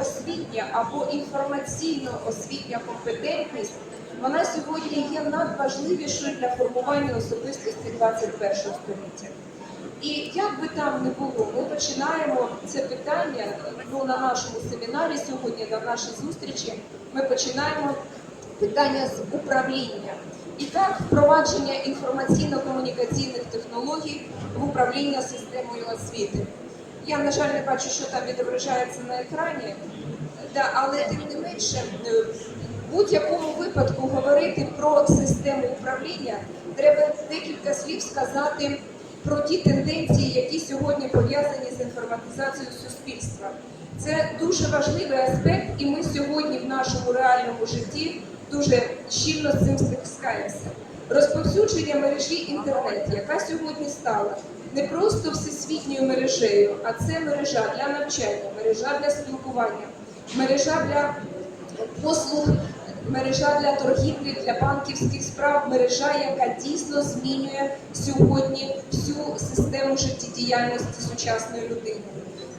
освітня або інформаційно-освітня компетентність, вона сьогодні є надважливішою для формування особистості 21 століття. І як би там не було, ми починаємо це питання ну, на нашому семінарі сьогодні, на нашій зустрічі. Ми починаємо питання з управління. І так, впровадження інформаційно-комунікаційних технологій в управління системою освіти. Я, на жаль, не бачу, що там відображається на екрані, да, але тим не менше, е, в будь-якому випадку говорити про систему управління, треба декілька слів сказати про ті тенденції, які сьогодні пов'язані з інформатизацією суспільства. Це дуже важливий аспект, і ми сьогодні в нашому реальному житті дуже щільно з цим стикаємося. Розповсюдження мережі інтернет, яка сьогодні стала не просто всесвітньою мережею, а це мережа для навчання, мережа для спілкування, мережа для послуг, мережа для торгівлі, для банківських справ, мережа, яка дійсно змінює сьогодні всю систему життєдіяльності сучасної людини.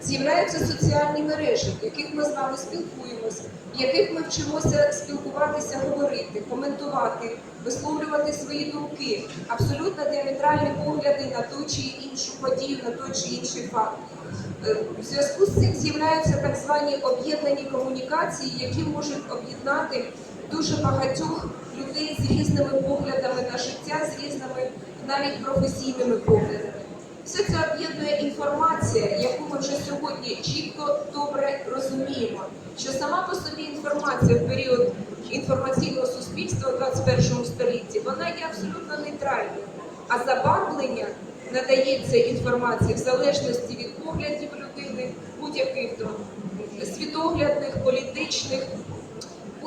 З'являються соціальні мережі, в яких ми з вами спілкуємося, в яких ми вчимося спілкуватися, говорити, коментувати, висловлювати свої думки, абсолютно діаметральні погляди на ту чи іншу подію, на той чи інший факт. Е, В зв'язку з цим з'являються так звані об'єднані комунікації, які можуть об'єднати дуже багатьох людей з різними поглядами на життя, з різними навіть професійними поглядами. Все це об'єднує інформація, яку ми вже сьогодні чітко добре розуміємо, що сама по собі інформація в період інформаційного суспільства у 21 столітті вона є абсолютно нейтральною, а забарвлення надається інформації в залежності від поглядів людини, будь-яких то світоглядних, політичних,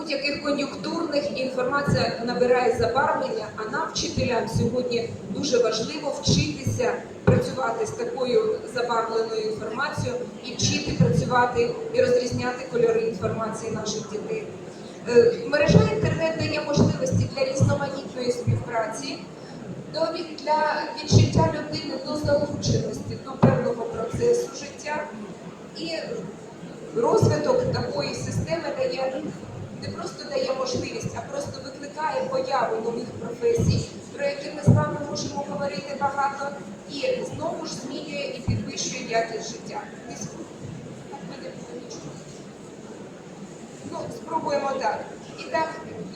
будь-яких кон'юнктурних інформація набирає забарвлення, а нам, вчителям, сьогодні дуже важливо вчитися працювати з такою забарвленою інформацією і вчити працювати і розрізняти кольори інформації наших дітей. Е, Мережа інтернет дає можливості для різноманітної співпраці, для відчуття людини до залученості до певного процесу життя і розвиток такої системи дає не просто дає можливість, а просто викликає появу нових професій, про які ми з вами можемо говорити багато, і знову ж змінює і підвищує якість життя. Ну, спробуємо так. І так,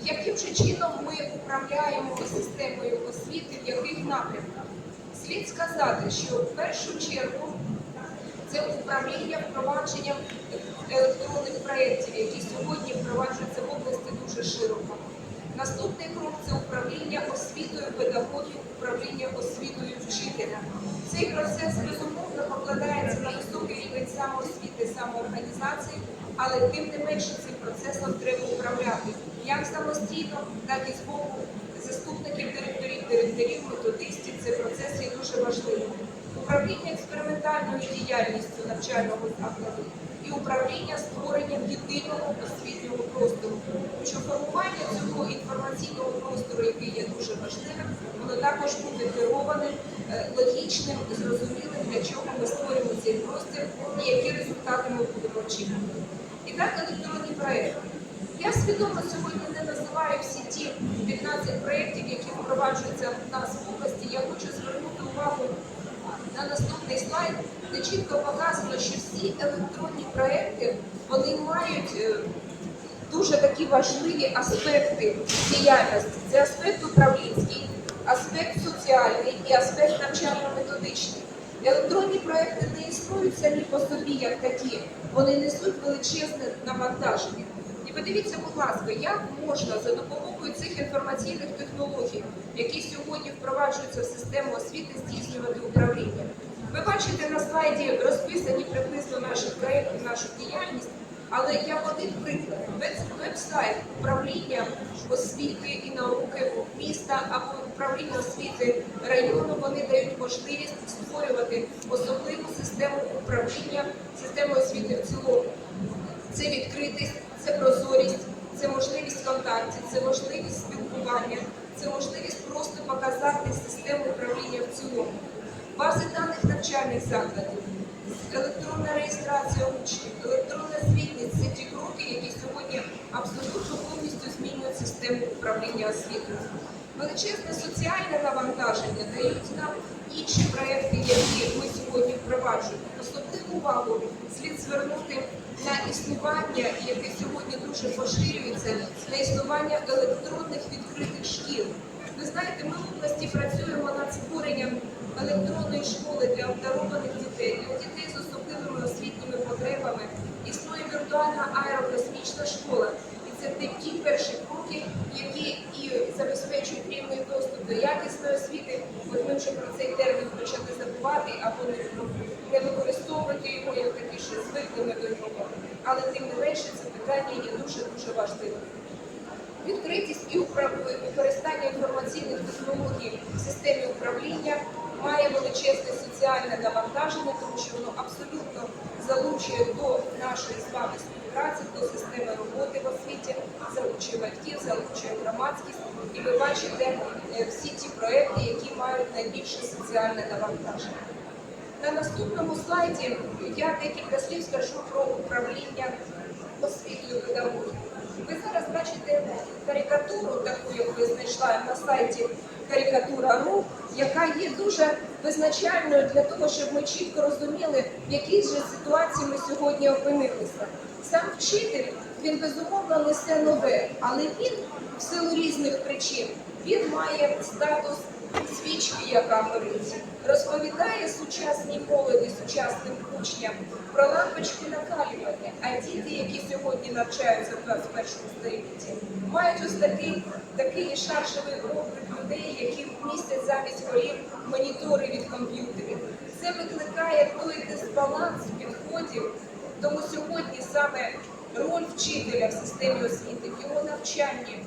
яким же чином ми управляємо системою освіти, в яких напрямках? Слід сказати, що в першу чергу це управління впровадженням електронних проєктів, які сьогодні впроваджуються в області дуже широко. Наступний крок це управління освітою педагогів, управління освітою вчителя. Цей процес безумовно покладається на високий рівень самоосвіти, самоорганізації, але тим не менше цим процесом треба управляти як самостійно, так і з боку заступників директорів, директорів, методистів. Це процес є дуже важливим. Управління експериментальною діяльністю навчального закладу і управління створенням єдиного освітнього простору. Що формування цього інформаційного простору, який є дуже важливим, воно також буде кероване е, логічним, зрозумілим, для чого ми створюємо цей простір і які результати ми будемо очікувати. І так електронні проекти. Я свідомо сьогодні не називаю всі ті 15 проєктів, які впроваджуються в нас в області. Я хочу звернути увагу на наступний слайд, де чітко показано, що всі електронні проекти вони мають е, дуже такі важливі аспекти діяльності. Це аспект управлінський, аспект соціальний і аспект навчально-методичний. Електронні проекти не існують самі по собі як такі, вони несуть величезне навантаження. Подивіться, будь ласка, як можна за допомогою цих інформаційних технологій, які сьогодні впроваджуються в систему освіти, здійснювати управління. Ви бачите на слайді розписані приблизно наші проєкти, нашу діяльність, але я один приклад. Веб- Веб-сайт управління освіти і науки міста або управління освіти району, вони дають можливість створювати особливу систему управління, систему освіти в цілому. Це відкритість, це прозорість, це можливість контактів, це можливість спілкування, це можливість просто показати систему управління в цілому, бази даних навчальних закладів, електронна реєстрація учнів, електронна звітність це ті кроки, які сьогодні абсолютно повністю змінюють систему управління освітою. Величезне соціальне навантаження дають нам інші проекти, які ми сьогодні впроваджуємо. Увагу слід звернути на існування, яке сьогодні дуже поширюється, на існування електронних відкритих шкіл. Ви знаєте, ми в області працюємо над створенням електронної школи для обдарованих дітей, для дітей з особливими освітніми потребами. Існує віртуальна аерокосмічна школа. І це ті перші кроки, які і забезпечують рівний доступ до якісної освіти. Ми вже про цей термін почали забувати або не, не використовувати його як такі, що звикли до нього. Але тим не менше це питання є дуже дуже важливим. Відкритість і використання інформаційних технологій в системі управління має величезне соціальне навантаження, тому що воно абсолютно залучує до нашої з вами співпраці, до системи роботи в освіті, залучує батьків, залучує громадськість. І ви бачите е, всі ті проекти, які мають найбільше соціальне навантаження. На наступному слайді я декілька слів скажу про управління освітою педагогів. Ви зараз бачите карикатуру, таку, як ви знайшла на сайті карикатура.ру, яка є дуже визначальною для того, щоб ми чітко розуміли, в якій же ситуації ми сьогодні опинилися. Сам вчитель він безумовно несе нове, але він в силу різних причин він має статус свічки, яка горить, розповідає сучасній молоді, сучасним учням про лампочки накалювання. А діти, які сьогодні навчаються в 21 столітті, мають ось такий такий шаржевий облик людей, які містять замість голів монітори від комп'ютерів. Це викликає той дисбаланс підходів. Тому сьогодні саме роль вчителя в системі освіти, в його навчанні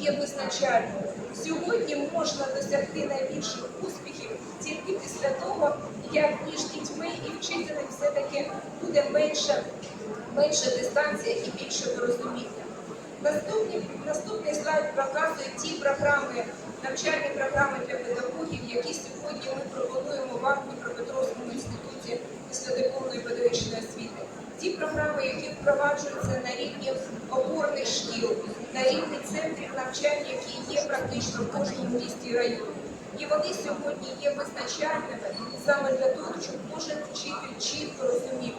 є визначальною. Сьогодні можна досягти найбільших успіхів тільки після того, як між дітьми і вчителем все-таки буде менша, менша дистанція і більше порозуміння. Наступний, наступний слайд показує ті програми, навчальні програми для педагогів, які сьогодні ми пропонуємо вам в Дніпропетровському інституті післядипломної педагогічної освіти. Ті програми, які впроваджуються на рівні опорних шкіл, на рівні центрів навчання, які є практично в кожному місті і районі. І вони сьогодні є визначальними саме для того, щоб кожен вчитель чітко розумів,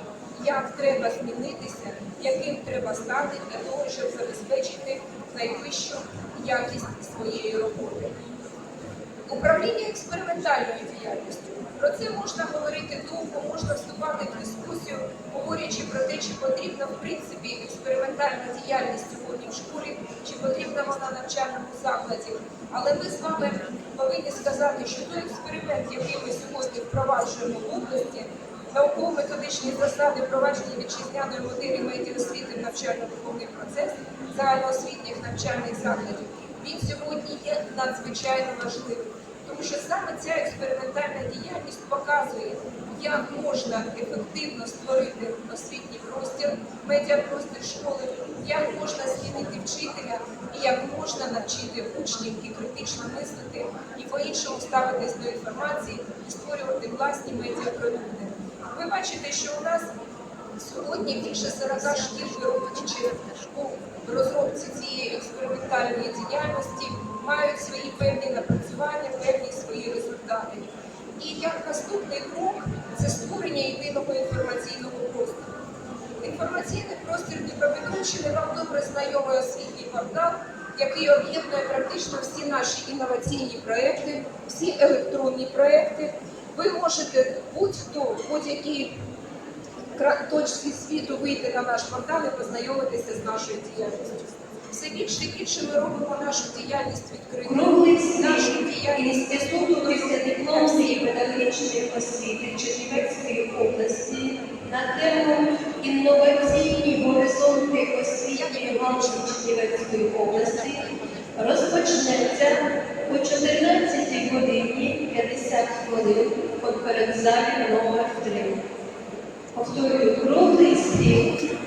як треба змінитися, яким треба стати для того, щоб забезпечити найвищу якість своєї роботи. Управління експериментальною діяльністю. Про це можна говорити довго, можна вступати в дискусію, говорячи про те, чи потрібна в принципі експериментальна діяльність сьогодні в школі, чи потрібна вона навчальному закладі. Але ми з вами повинні сказати, що той експеримент, який ми сьогодні впроваджуємо в області, науково-методичні засади впровадження вітчизняної моделі медіаосвіти в навчально-виховний процес загальноосвітніх навчальних закладів, він сьогодні є надзвичайно важливим. Що саме ця експериментальна діяльність показує, як можна ефективно створити освітній простір, медіапростір школи, як можна змінити вчителя і як можна навчити учнів і критично мислити, і по-іншому ставитись до інформації і створювати власні медіапродукти. Ви бачите, що у нас Сьогодні більше 40 шкіл участь у розробці цієї експериментальної діяльності, мають свої певні напрацювання, певні свої результати. І як наступний крок це створення єдиного інформаційного простору. Інформаційний простір Дніпропетровщини вам добре знайомий освітній портал, який об'єднує практично всі наші інноваційні проекти, всі електронні проекти. Ви можете будь-хто, в будь-якій точці світу вийти на наш портал і познайомитися з нашою діяльністю. Все більше і більше ми робимо нашу діяльність відкритою. Нашу діяльність Інституту післядипломної педагогічної освіти Чернівецької області на тему інноваційні горизонти освітньої галузі Чернівецької області розпочнеться о 14 годині 50 хвилин в конференц-залі номер 3. Повторюю, круглий стіл